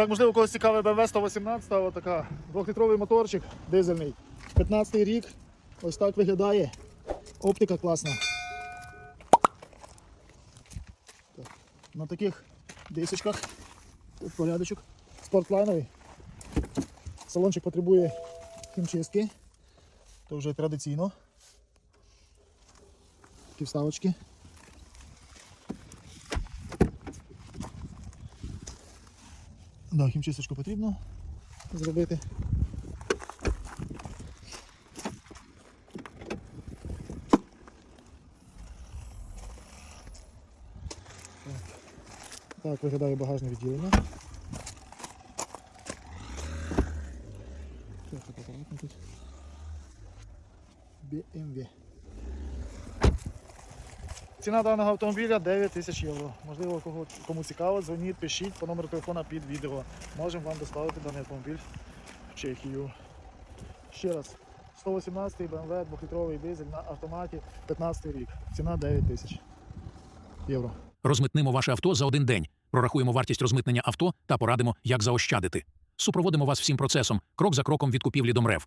Так, можливо, когось цікавий BMW 118, ось така двохлітровий моторчик дизельний. 15-й рік. Ось так виглядає. Оптика класна. Так. На таких дисочках. Тут порядочок. Спортлайновий. Салончик потребує хімчистки. То вже традиційно. Такі вставочки. Да, хімчисточку потрібно зробити. Так, виглядає багажне відділення. Так, так, тут. BMW. Ціна даного автомобіля 9 тисяч євро. Можливо, кого, кому цікаво, дзвоніть, пишіть по номеру телефона під відео. Можемо вам доставити даний автомобіль в Чехію. Ще раз, 118 BMW, 2-літровий дизель на автоматі, 15 рік. Ціна 9 тисяч євро. Розмитнимо ваше авто за один день, прорахуємо вартість розмитнення авто та порадимо, як заощадити. Супроводимо вас всім процесом, крок за кроком від купівлі до МРЕВ.